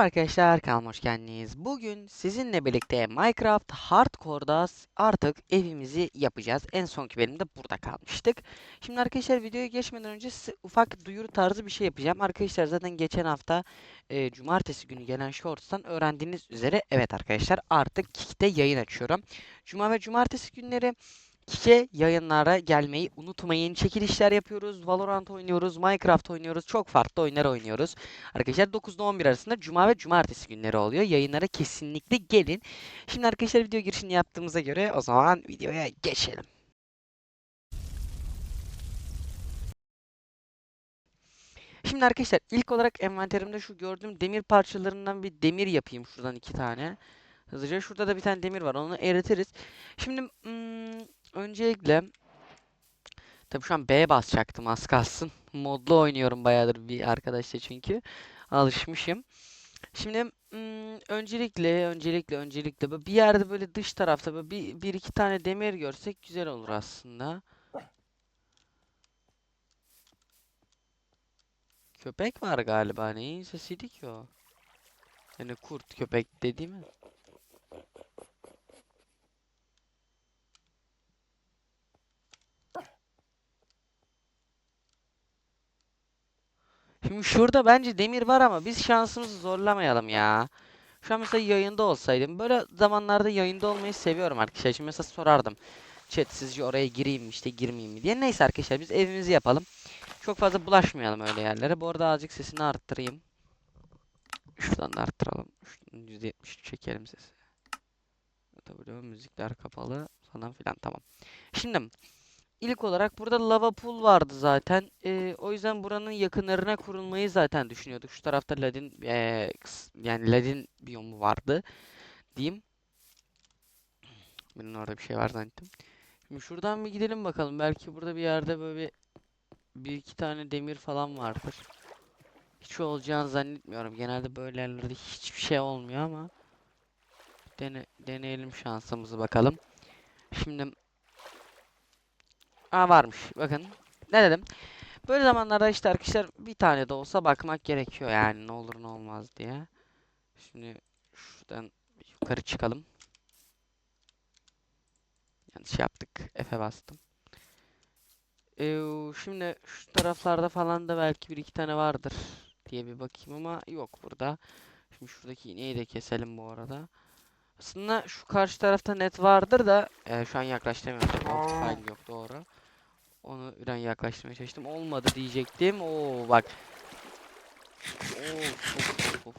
Merhaba arkadaşlar, kanalıma hoş geldiniz. Bugün sizinle birlikte Minecraft Hardcore'da artık evimizi yapacağız. En sonki bölümde burada kalmıştık. Şimdi arkadaşlar videoya geçmeden önce ufak duyuru tarzı bir şey yapacağım. Arkadaşlar zaten geçen hafta e, cumartesi günü gelen shorts'tan öğrendiğiniz üzere evet arkadaşlar artık Kick'te yayın açıyorum. Cuma ve cumartesi günleri Kike yayınlara gelmeyi unutmayın. Çekilişler yapıyoruz, Valorant oynuyoruz, Minecraft oynuyoruz, çok farklı oyunlar oynuyoruz. Arkadaşlar 9 ile 11 arasında cuma ve cumartesi günleri oluyor. Yayınlara kesinlikle gelin. Şimdi arkadaşlar video girişini yaptığımıza göre o zaman videoya geçelim. Şimdi arkadaşlar ilk olarak envanterimde şu gördüğüm demir parçalarından bir demir yapayım şuradan iki tane. Hızlıca şurada da bir tane demir var onu eritiriz. Şimdi hmm, öncelikle tabii şu an B basacaktım az kalsın. Modlu oynuyorum bayağıdır bir arkadaşla çünkü. Alışmışım. Şimdi öncelikle öncelikle öncelikle bir yerde böyle dış tarafta böyle bir, bir iki tane demir görsek güzel olur aslında. Köpek var galiba. Neyin sesiydi ki o? Yani kurt köpek dedi Şimdi şurada bence demir var ama biz şansımızı zorlamayalım ya. Şu an mesela yayında olsaydım. Böyle zamanlarda yayında olmayı seviyorum arkadaşlar. Şimdi mesela sorardım. Chat sizce oraya gireyim mi işte girmeyeyim mi diye. Neyse arkadaşlar biz evimizi yapalım. Çok fazla bulaşmayalım öyle yerlere. Bu arada azıcık sesini arttırayım. Şuradan da arttıralım. Şuradan %70 çekelim sesi. Tabii müzikler kapalı falan filan tamam. Şimdi ilk olarak burada lava pool vardı zaten. Ee, o yüzden buranın yakınlarına kurulmayı zaten düşünüyorduk. Şu tarafta ladin ee, yani ladin biyomu vardı diyeyim. Benim orada bir şey var zannettim. Şimdi şuradan bir gidelim bakalım. Belki burada bir yerde böyle bir, bir iki tane demir falan vardır. Hiç olacağını zannetmiyorum. Genelde böyle yerlerde hiçbir şey olmuyor ama dene, deneyelim şansımızı bakalım. Şimdi Aa varmış. Bakın. Ne dedim? Böyle zamanlarda işte arkadaşlar bir tane de olsa bakmak gerekiyor yani ne olur ne olmaz diye. Şimdi şuradan yukarı çıkalım. Yanlış yaptık. F'e bastım. Ee, şimdi şu taraflarda falan da belki bir iki tane vardır diye bir bakayım ama yok burada. Şimdi şuradaki ineği de keselim bu arada. Aslında şu karşı tarafta net vardır da e, şu an yaklaştıramıyorum. Optifine yok doğru. Onu an yaklaştırmaya çalıştım. Olmadı diyecektim. Oo bak. Of, of, of.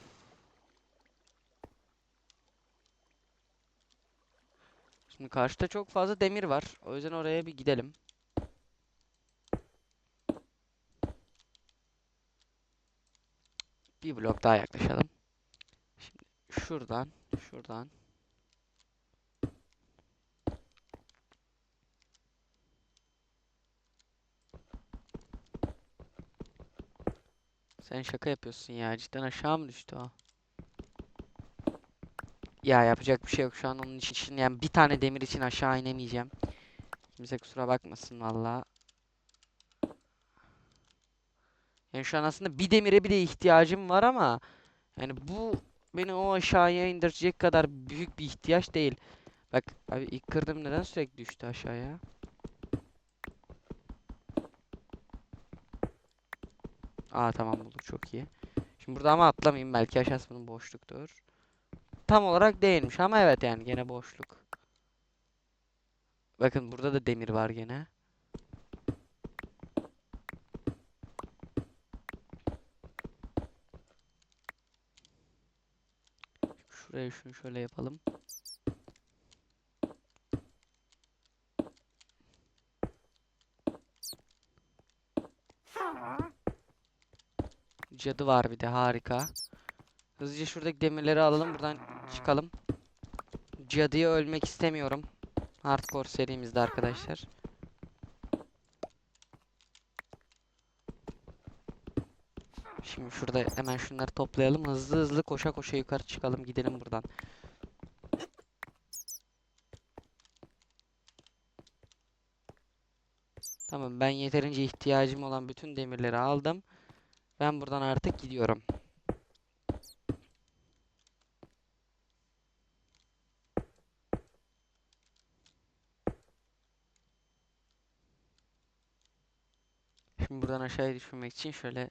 Şimdi karşıda çok fazla demir var. O yüzden oraya bir gidelim. Bir blok daha yaklaşalım. Şimdi şuradan, şuradan. Sen şaka yapıyorsun ya. Cidden aşağı mı düştü o? Ya yapacak bir şey yok şu an onun için. Yani bir tane demir için aşağı inemeyeceğim. Kimse kusura bakmasın valla. Yani şu an aslında bir demire bile ihtiyacım var ama yani bu beni o aşağıya indirecek kadar büyük bir ihtiyaç değil. Bak abi ilk kırdım neden sürekli düştü aşağıya? Aa tamam bulduk çok iyi. Şimdi burada ama atlamayayım belki aşağısı bunun boşluktur. Tam olarak değilmiş ama evet yani gene boşluk. Bakın burada da demir var gene. Şuraya şunu şöyle yapalım. Cadı var bir de harika. Hızlıca şuradaki demirleri alalım buradan çıkalım. Cadıya ölmek istemiyorum. Hardcore serimizde arkadaşlar. Şimdi şurada hemen şunları toplayalım. Hızlı hızlı koşa koşa yukarı çıkalım gidelim buradan. Tamam ben yeterince ihtiyacım olan bütün demirleri aldım. Ben buradan artık gidiyorum. Şimdi buradan aşağıya düşürmek için şöyle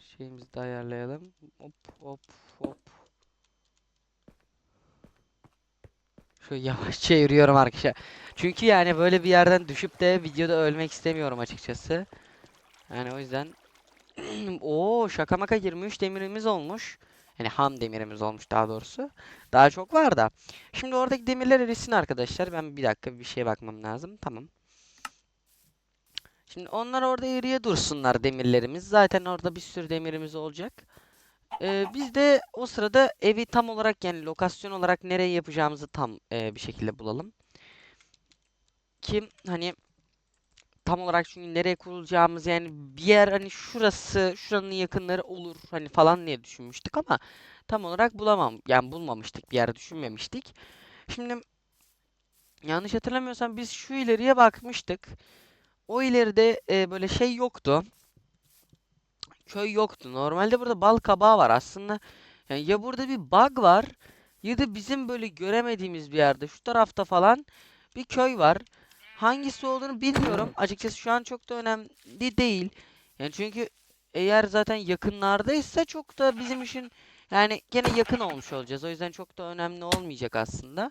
şeyimizi de ayarlayalım. Hop hop hop. Şöyle yavaşça yürüyorum arkadaşlar. Çünkü yani böyle bir yerden düşüp de videoda ölmek istemiyorum açıkçası. Yani o yüzden Oo şaka maka 23 demirimiz olmuş. Yani ham demirimiz olmuş daha doğrusu. Daha çok var da. Şimdi oradaki demirler erisin arkadaşlar. Ben bir dakika bir şeye bakmam lazım. Tamam. Şimdi onlar orada eriye dursunlar demirlerimiz. Zaten orada bir sürü demirimiz olacak. Ee, biz de o sırada evi tam olarak yani lokasyon olarak nereye yapacağımızı tam e, bir şekilde bulalım. Ki hani tam olarak çünkü nereye kurulacağımız yani bir yer hani şurası şuranın yakınları olur hani falan diye düşünmüştük ama tam olarak bulamam yani bulmamıştık bir yer düşünmemiştik. Şimdi yanlış hatırlamıyorsam biz şu ileriye bakmıştık. O ileride e, böyle şey yoktu. Köy yoktu. Normalde burada bal kabağı var aslında. Yani ya burada bir bug var ya da bizim böyle göremediğimiz bir yerde şu tarafta falan bir köy var. Hangisi olduğunu bilmiyorum. Açıkçası şu an çok da önemli değil. Yani çünkü eğer zaten yakınlardaysa çok da bizim için yani gene yakın olmuş olacağız. O yüzden çok da önemli olmayacak aslında.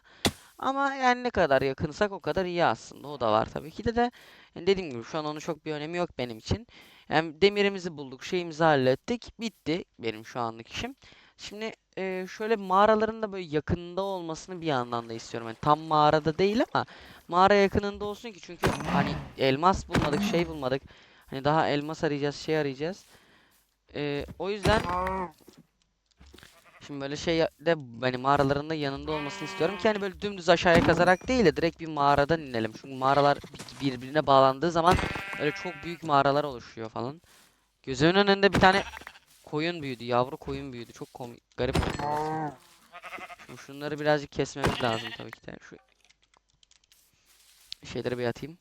Ama yani ne kadar yakınsak o kadar iyi aslında. O da var tabii ki de de yani dediğim gibi şu an onun çok bir önemi yok benim için. Yani demirimizi bulduk, şeyimizi hallettik. Bitti benim şu anlık işim. Şimdi e, şöyle mağaraların da böyle yakınında olmasını bir yandan da istiyorum. Yani tam mağarada değil ama mağara yakınında olsun ki çünkü hani elmas bulmadık, şey bulmadık. Hani daha elmas arayacağız, şey arayacağız. E, o yüzden şimdi böyle şey de hani mağaraların da yanında olmasını istiyorum ki hani böyle dümdüz aşağıya kazarak değil de direkt bir mağaradan inelim. Çünkü mağaralar bir- birbirine bağlandığı zaman öyle çok büyük mağaralar oluşuyor falan. Gözümün önünde bir tane koyun büyüdü, yavru koyun büyüdü. Çok komik, garip oldu şunları birazcık kesmemiz lazım tabii ki de. Şu şeyleri bir atayım.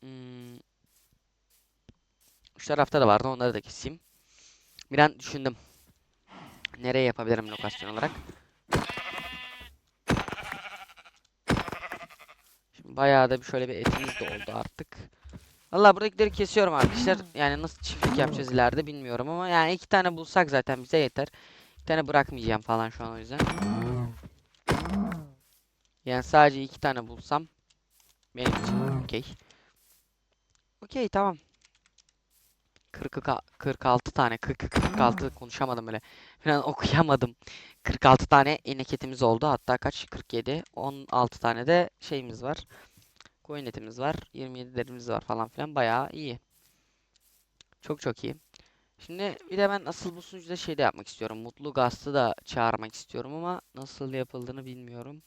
Hmm. Şu tarafta da vardı, onları da keseyim. Bir an düşündüm. Nereye yapabilirim lokasyon olarak? Şimdi bayağı da bir şöyle bir etimiz de oldu artık. Valla buradakileri kesiyorum arkadaşlar. Yani nasıl çiftlik yapacağız ileride bilmiyorum ama yani iki tane bulsak zaten bize yeter. Bir tane bırakmayacağım falan şu an o yüzden. Yani sadece iki tane bulsam benim için okey. Okey tamam. 40 46 tane 40 46 konuşamadım öyle. Falan okuyamadım. 46 tane inek etimiz oldu. Hatta kaç? 47. 16 tane de şeyimiz var. Koyun etimiz var. 27 derimiz var falan filan. Bayağı iyi. Çok çok iyi. Şimdi bir de ben asıl bu sunucuda şey de yapmak istiyorum. Mutlu Gast'ı da çağırmak istiyorum ama nasıl yapıldığını bilmiyorum.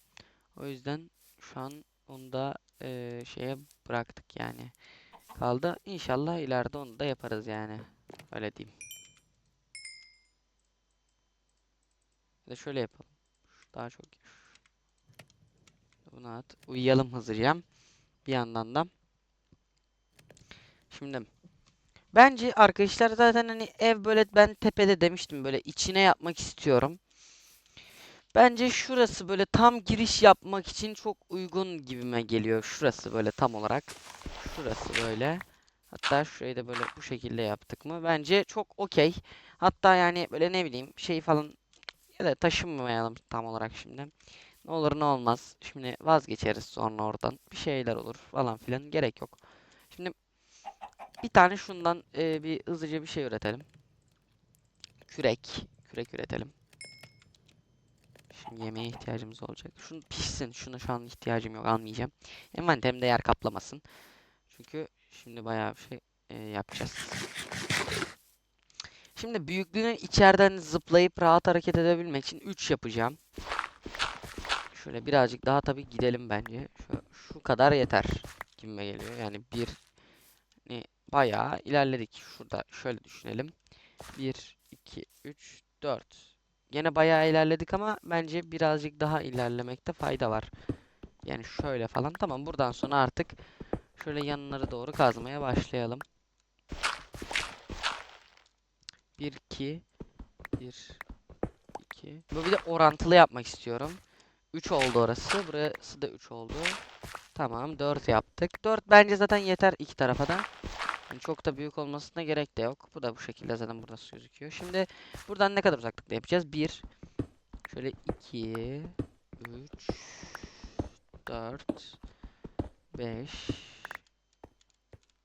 O yüzden şu an onu da eee, şeye bıraktık yani. Kaldı. İnşallah ileride onu da yaparız yani. Öyle diyeyim. Da şöyle yapalım. Daha çok. Bunu at. Uyuyalım hızlıca. Bir yandan da. Şimdi bence arkadaşlar zaten hani ev böyle ben tepede demiştim böyle içine yapmak istiyorum. Bence şurası böyle tam giriş yapmak için çok uygun gibime geliyor. Şurası böyle tam olarak. Şurası böyle. Hatta şurayı da böyle bu şekilde yaptık mı? Bence çok okey. Hatta yani böyle ne bileyim şey falan ya da taşınmayalım tam olarak şimdi. Ne olur ne olmaz. Şimdi vazgeçeriz sonra oradan. Bir şeyler olur falan filan. Gerek yok. Şimdi bir tane şundan e, bir hızlıca bir şey üretelim. Kürek. Kürek üretelim. Şimdi yemeğe ihtiyacımız olacak. Şunu pişsin. Şuna şu an ihtiyacım yok. Almayacağım. Envanterimde yer kaplamasın. Çünkü şimdi bayağı bir şey e, yapacağız. Şimdi büyüklüğünü içeriden zıplayıp rahat hareket edebilmek için 3 yapacağım. Şöyle birazcık daha tabii gidelim bence. Şu, şu kadar yeter gibime geliyor. Yani bir hani bayağı ilerledik. Şurada şöyle düşünelim. 1 2 3 4. Gene bayağı ilerledik ama bence birazcık daha ilerlemekte fayda var. Yani şöyle falan. Tamam buradan sonra artık şöyle yanları doğru kazmaya başlayalım. 1 2 1 2 Bu bir de orantılı yapmak istiyorum. 3 oldu orası. Burası da 3 oldu. Tamam 4 yaptık. 4 bence zaten yeter iki tarafa da. Yani çok da büyük olmasına gerek de yok. Bu da bu şekilde zaten burası gözüküyor. Şimdi buradan ne kadar uzaklıkta yapacağız? 1 Şöyle 2 3 4 5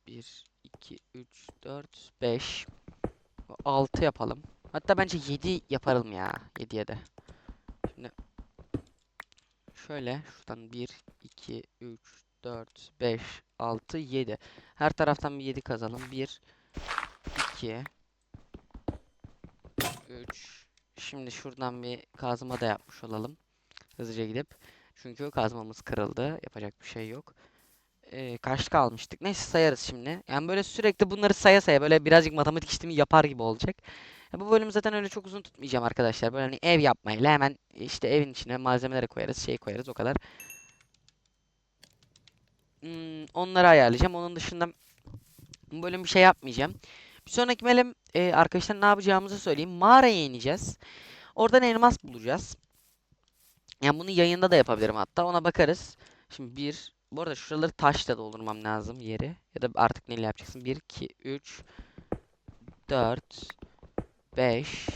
1 2 3 4 5 6 yapalım. Hatta bence 7 yapalım ya. 7'ye de. Şöyle şuradan 1 2 3 4 5 6 7. Her taraftan bir 7 kazalım. 1 2 3 Şimdi şuradan bir kazma da yapmış olalım. Hızlıca gidip. Çünkü kazmamız kırıldı. Yapacak bir şey yok. Ee, kaç kalmıştık? Neyse sayarız şimdi. Yani böyle sürekli bunları saya saya böyle birazcık matematik işlemi yapar gibi olacak. Ya bu bölümü zaten öyle çok uzun tutmayacağım arkadaşlar. Böyle hani ev yapmayla hemen işte evin içine malzemeleri koyarız, şey koyarız o kadar. Hmm, onları ayarlayacağım. Onun dışında bu bölüm bir şey yapmayacağım. Bir sonraki bölüm e, arkadaşlar ne yapacağımızı söyleyeyim. Mağaraya ineceğiz. Oradan elmas bulacağız. Yani bunu yayında da yapabilirim hatta. Ona bakarız. Şimdi bir bu arada şuraları taşla doldurmam lazım yeri. Ya da artık neyle yapacaksın? 1, 2, 3, 4, 5,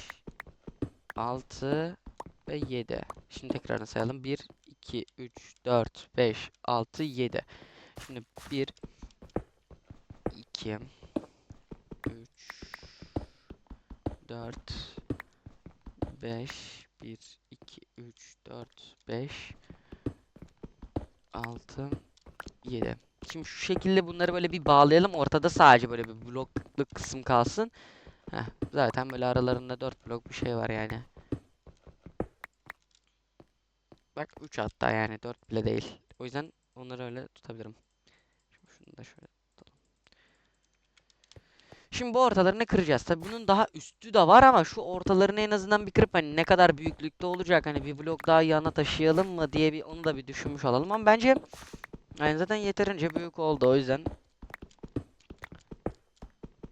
6 ve 7. Şimdi tekrarını sayalım. 1, 2, 3, 4, 5, 6, 7. Şimdi 1, 2, 3, 4, 5, 1, 2, 3, 4, 5, 6, 7. Şimdi şu şekilde bunları böyle bir bağlayalım. Ortada sadece böyle bir bloklık kısım kalsın. Heh, zaten böyle aralarında 4 blok bir şey var yani. Bak 3 hatta yani 4 bile değil. O yüzden onları öyle tutabilirim. Şimdi şunu da şöyle. Şimdi bu ortalarını kıracağız. Tabii bunun daha üstü de var ama şu ortalarını en azından bir kırıp hani ne kadar büyüklükte olacak hani bir blok daha yana taşıyalım mı diye bir onu da bir düşünmüş olalım ama bence yani zaten yeterince büyük oldu o yüzden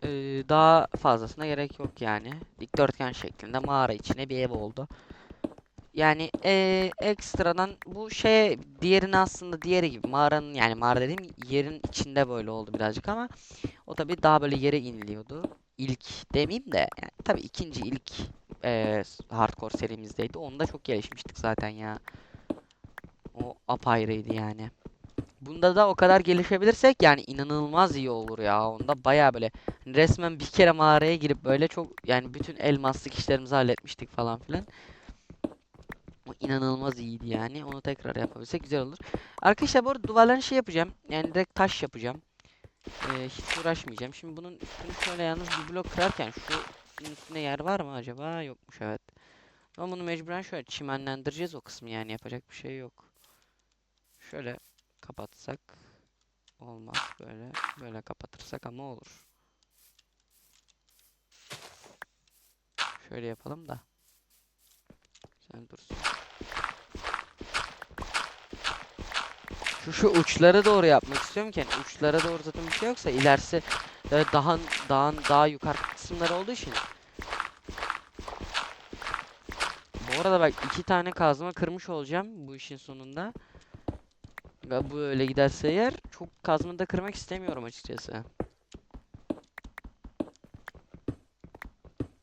eee, daha fazlasına gerek yok yani. Dikdörtgen şeklinde mağara içine bir ev oldu. Yani eee, ekstradan bu şey diğerini aslında diğeri gibi mağaranın yani mağara dediğim yerin içinde böyle oldu birazcık ama o tabii daha böyle yere iniliyordu. İlk demeyeyim de yani tabii ikinci ilk eee, hardcore serimizdeydi. Onda çok gelişmiştik zaten ya. O apayrıydı yani. Bunda da o kadar gelişebilirsek yani inanılmaz iyi olur ya. Onda baya böyle resmen bir kere mağaraya girip böyle çok yani bütün elmaslık işlerimizi halletmiştik falan filan. İnanılmaz iyiydi yani. Onu tekrar yapabilsek güzel olur. Arkadaşlar bu arada duvarların şey yapacağım. Yani direkt taş yapacağım. Ee, hiç uğraşmayacağım. Şimdi bunun üstünü şöyle yalnız bir blok kırarken şu üstünde yer var mı acaba? Yokmuş evet. Ama bunu mecburen şöyle çimenlendireceğiz o kısmı yani yapacak bir şey yok. Şöyle kapatsak olmaz böyle. Böyle kapatırsak ama olur. Şöyle yapalım da. Dursun. Şu şu uçlara doğru yapmak istiyorum ki yani uçlara doğru zaten bir şey yoksa ilerisi böyle daha dağın daha yukarı kısımları olduğu için. Bu arada bak iki tane kazma kırmış olacağım bu işin sonunda. Bu öyle giderse eğer çok kazma da kırmak istemiyorum açıkçası.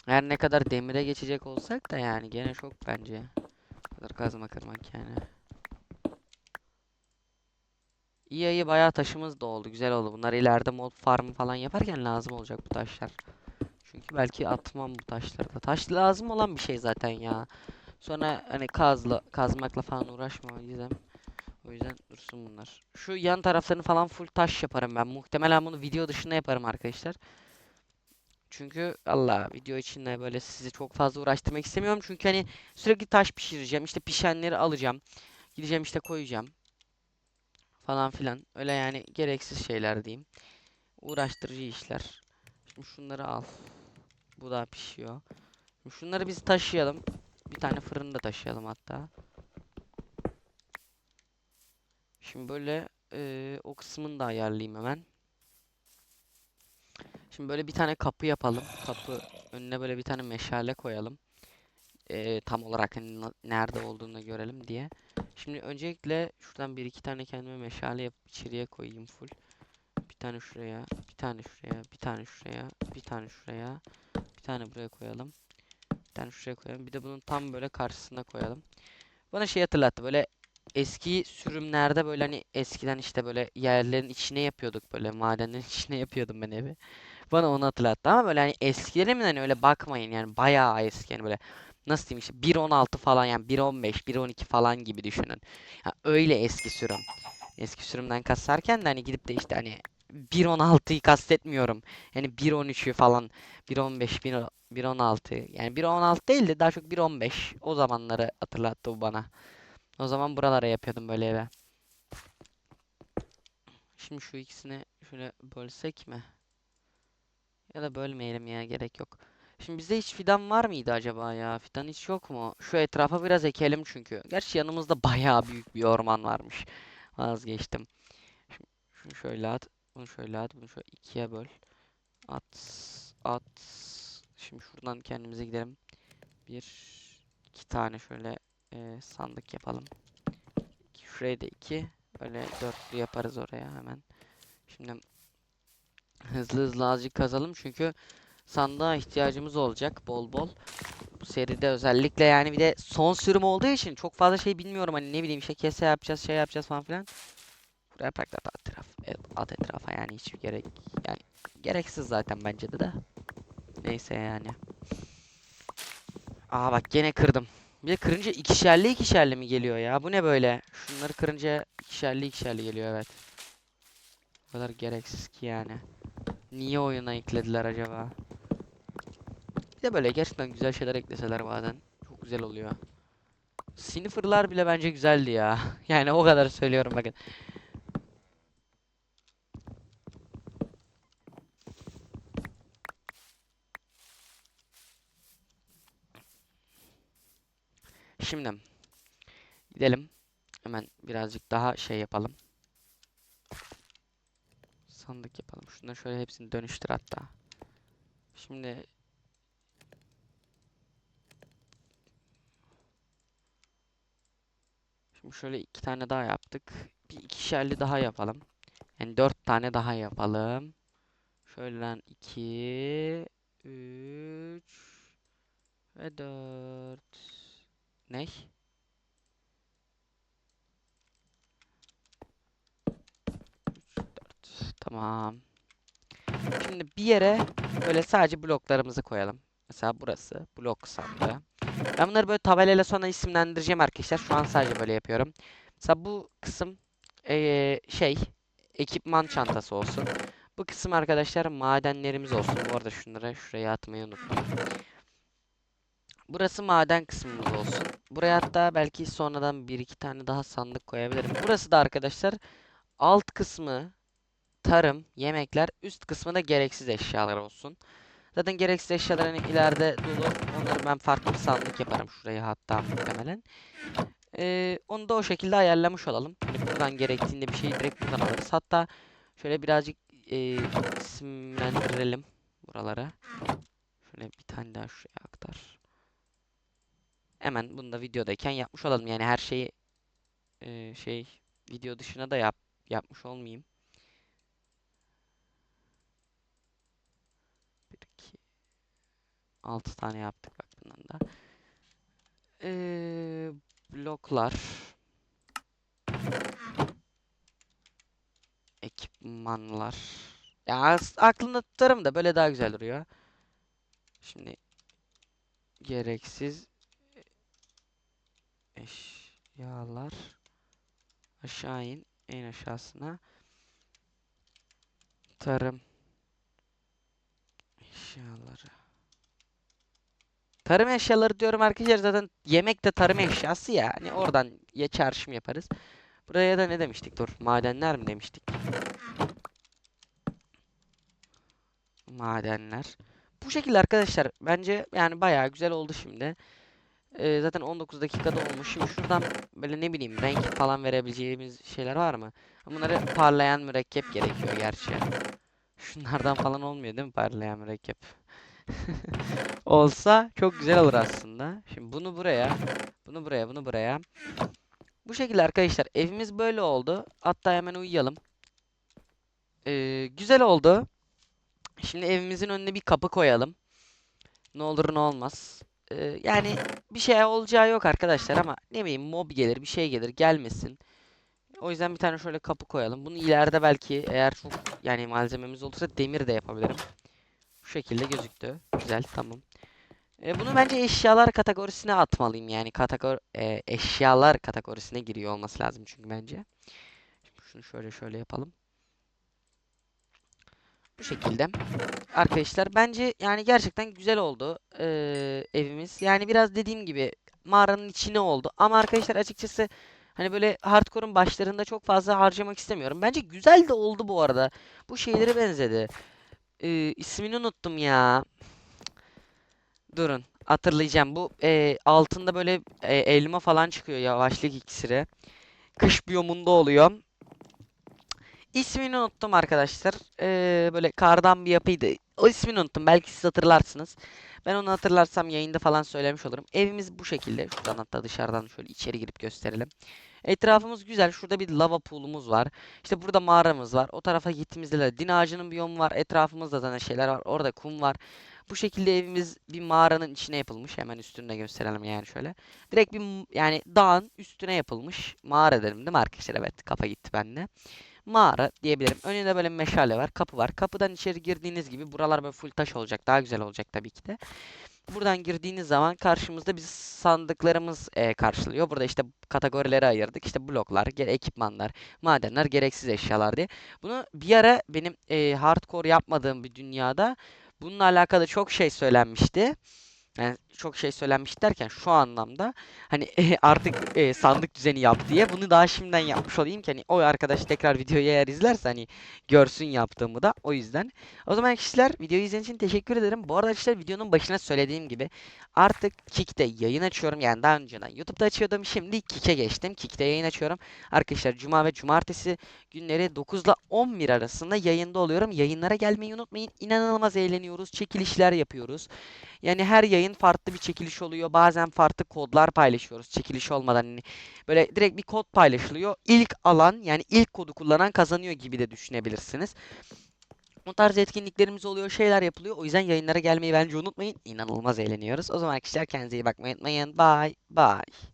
Her ne kadar demire geçecek olsak da yani gene çok bence. Bu kadar kazma kırmak yani. İyi iyi bayağı taşımız da oldu. Güzel oldu. Bunlar ileride mod farmı falan yaparken lazım olacak bu taşlar. Çünkü belki atmam bu taşları da. Taş lazım olan bir şey zaten ya. Sonra hani kazla, kazmakla falan uğraşmama Gizem. O yüzden dursun bunlar. Şu yan taraflarını falan full taş yaparım ben. Muhtemelen bunu video dışında yaparım arkadaşlar. Çünkü Allah video içinde böyle sizi çok fazla uğraştırmak istemiyorum. Çünkü hani sürekli taş pişireceğim. İşte pişenleri alacağım. Gideceğim işte koyacağım. Falan filan. Öyle yani gereksiz şeyler diyeyim. Uğraştırıcı işler. Şimdi şunları al. Bu da pişiyor. Şimdi şunları biz taşıyalım. Bir tane fırını da taşıyalım hatta. Şimdi böyle eee, o kısmını da ayarlayayım hemen. Şimdi böyle bir tane kapı yapalım. Kapı önüne böyle bir tane meşale koyalım. e, tam olarak hani nerede olduğunu görelim diye. Şimdi öncelikle şuradan bir iki tane kendime meşale yapıp içeriye koyayım full. Bir tane şuraya, bir tane şuraya, bir tane şuraya, bir tane şuraya, bir tane buraya koyalım. Bir tane şuraya koyalım. Bir de bunun tam böyle karşısına koyalım. Bana şey hatırlattı böyle eski sürümlerde böyle hani eskiden işte böyle yerlerin içine yapıyorduk böyle madenlerin içine yapıyordum ben evi. Bana onu hatırlattı ama böyle hani eskilere mi hani öyle bakmayın yani bayağı eski yani böyle nasıl diyeyim işte 1.16 falan yani 1.15 1.12 falan gibi düşünün. Ya öyle eski sürüm. Eski sürümden kasarken de hani gidip de işte hani 1.16'yı kastetmiyorum. Yani 1.13'ü falan 1.15 1 1.16 yani 1.16 değil de daha çok 1.15 o zamanları hatırlattı bu bana. O zaman buralara yapıyordum böyle eve. Şimdi şu ikisini şöyle bölsek mi? Ya da bölmeyelim ya gerek yok. Şimdi bizde hiç fidan var mıydı acaba ya? Fidan hiç yok mu? Şu etrafa biraz ekelim çünkü. Gerçi yanımızda bayağı büyük bir orman varmış. Vazgeçtim. Şimdi şunu şöyle at. Bunu şöyle at. Bunu şöyle ikiye böl. At. At. Şimdi şuradan kendimize gidelim. Bir, iki tane şöyle e, sandık yapalım. Şuraya da iki. Böyle dörtlü yaparız oraya hemen. Şimdi hızlı hızlı azıcık kazalım çünkü sandığa ihtiyacımız olacak bol bol. Bu seride özellikle yani bir de son sürüm olduğu için çok fazla şey bilmiyorum hani ne bileyim işte kese yapacağız şey yapacağız falan filan. Buraya yapraklar da etraf, e, at etrafa yani hiçbir gerek yani gereksiz zaten bence de de. Neyse yani. Aa bak gene kırdım. Bir de kırınca ikişerli ikişerli mi geliyor ya? Bu ne böyle? Şunları kırınca ikişerli ikişerli geliyor evet. O kadar gereksiz ki yani. Niye oyuna eklediler acaba? Bir de böyle gerçekten güzel şeyler ekleseler bazen çok güzel oluyor. Sniffer'lar bile bence güzeldi ya. Yani o kadar söylüyorum bakın. Şimdi gidelim. Hemen birazcık daha şey yapalım. Sandık yapalım. Şunları şöyle hepsini dönüştür hatta. Şimdi Şimdi şöyle iki tane daha yaptık. Bir ikişerli daha yapalım. Yani dört tane daha yapalım. Şöyle lan iki, üç ve dört. Ne? Üç, dört. Tamam. Şimdi bir yere böyle sadece bloklarımızı koyalım. Mesela burası blok sandığı. Ben bunları böyle tabelayla sonra isimlendireceğim arkadaşlar. Şu an sadece böyle yapıyorum. Mesela bu kısım eee, şey ekipman çantası olsun. Bu kısım arkadaşlar madenlerimiz olsun. Bu arada şunları şuraya atmayı unuttum. Burası maden kısmımız olsun. Buraya hatta belki sonradan bir iki tane daha sandık koyabilirim. Burası da arkadaşlar alt kısmı tarım, yemekler, üst kısmı da gereksiz eşyalar olsun. Zaten gereksiz eşyalar hani ileride dolu. Onları ben farklı bir sandık yaparım şuraya hatta muhtemelen. Ee, onu da o şekilde ayarlamış olalım. Hani buradan gerektiğinde bir şeyi direkt buradan alırız. Hatta şöyle birazcık e, isimlendirelim buralara. Şöyle bir tane daha şuraya aktar. Hemen bunu da videodayken yapmış olalım. Yani her şeyi e, şey video dışına da yap yapmış olmayayım. 1 2 6 tane yaptık bak bundan da. Ee, bloklar. Ekipmanlar. Ya aklımda tutarım da böyle daha güzel duruyor. Şimdi gereksiz eşyalar aşağı in en aşağısına tarım eşyaları tarım eşyaları diyorum arkadaşlar zaten yemek de tarım eşyası ya hani oradan ya çağrışım yaparız buraya da ne demiştik dur madenler mi demiştik madenler bu şekilde arkadaşlar bence yani bayağı güzel oldu şimdi Ee, zaten 19 dakikada olmuş. Şimdi şuradan böyle ne bileyim renk falan verebileceğimiz şeyler var mı? Bunları parlayan mürekkep gerekiyor gerçi. Şunlardan falan olmuyor değil mi parlayan mürekkep? olsa çok güzel olur aslında. Şimdi bunu buraya, bunu buraya, bunu buraya. Bu şekilde arkadaşlar evimiz böyle oldu. Hatta hemen uyuyalım. Ee, güzel oldu. Şimdi evimizin önüne bir kapı koyalım. Ne olur ne olmaz. Ee, yani bir şey olacağı yok arkadaşlar ama ne bileyim mob gelir, bir şey gelir, gelmesin. O yüzden bir tane şöyle kapı koyalım. Bunu ileride belki eğer çok yani malzememiz olursa demir de yapabilirim. Bu şekilde gözüktü. Güzel, tamam. E, bunu bence eşyalar kategorisine atmalıyım. Yani kategori e, eşyalar kategorisine giriyor olması lazım çünkü bence. Şimdi şunu şöyle şöyle yapalım. Bu şekilde. Arkadaşlar bence yani gerçekten güzel oldu e, evimiz. Yani biraz dediğim gibi mağaranın içine oldu. Ama arkadaşlar açıkçası hani böyle hardcore'un başlarında çok fazla harcamak istemiyorum. Bence güzel de oldu bu arada. Bu şeylere benzedi. E, ismini unuttum ya. Durun. Hatırlayacağım. Bu e, altında böyle e, elma falan çıkıyor yavaşlık iksiri. Kış biyomunda oluyor. İsmini unuttum arkadaşlar. Ee, böyle kardan bir yapıydı. O ismini unuttum. Belki siz hatırlarsınız. Ben onu hatırlarsam yayında falan söylemiş olurum. Evimiz bu şekilde. Şuradan hatta dışarıdan şöyle içeri girip gösterelim. Etrafımız güzel. Şurada bir lava pool'umuz var. İşte burada mağaramız var. O tarafa gittiğimizde de din ağacının biyomu var. Etrafımızda zaten şeyler var. Orada kum var. Bu şekilde evimiz bir mağaranın içine yapılmış. Hemen üstünde gösterelim yani şöyle. Direkt bir yani dağın üstüne yapılmış mağara derim değil mi arkadaşlar? Evet kafa gitti bende mağara diyebilirim. Önünde böyle meşale var, kapı var. Kapıdan içeri girdiğiniz gibi buralar böyle full taş olacak. Daha güzel olacak tabii ki de. Buradan girdiğiniz zaman karşımızda bizi sandıklarımız e, karşılıyor. Burada işte kategorilere ayırdık. İşte bloklar, ekipmanlar, madenler, gereksiz eşyalar diye. Bunu bir ara benim e, hardcore yapmadığım bir dünyada bununla alakalı çok şey söylenmişti. Yani çok şey söylenmiş derken şu anlamda hani e, artık e, sandık düzeni yap diye bunu daha şimdiden yapmış olayım ki hani o arkadaş tekrar videoyu eğer izlerse hani görsün yaptığımı da o yüzden. O zaman kişiler videoyu izlediğiniz için teşekkür ederim. Bu arada arkadaşlar videonun başına söylediğim gibi artık Kick'te yayın açıyorum. Yani daha önceden YouTube'da açıyordum. Şimdi Kick'e geçtim. Kick'te yayın açıyorum. Arkadaşlar cuma ve cumartesi günleri 9 ile 11 arasında yayında oluyorum. Yayınlara gelmeyi unutmayın. İnanılmaz eğleniyoruz. Çekilişler yapıyoruz. Yani her yayın farklı bir çekiliş oluyor. Bazen farklı kodlar paylaşıyoruz. Çekiliş olmadan hani böyle direkt bir kod paylaşılıyor. İlk alan yani ilk kodu kullanan kazanıyor gibi de düşünebilirsiniz. O tarz etkinliklerimiz oluyor, şeyler yapılıyor. O yüzden yayınlara gelmeyi bence unutmayın. İnanılmaz eğleniyoruz. O zaman arkadaşlar kendinize iyi bakmayı unutmayın. Bye bye.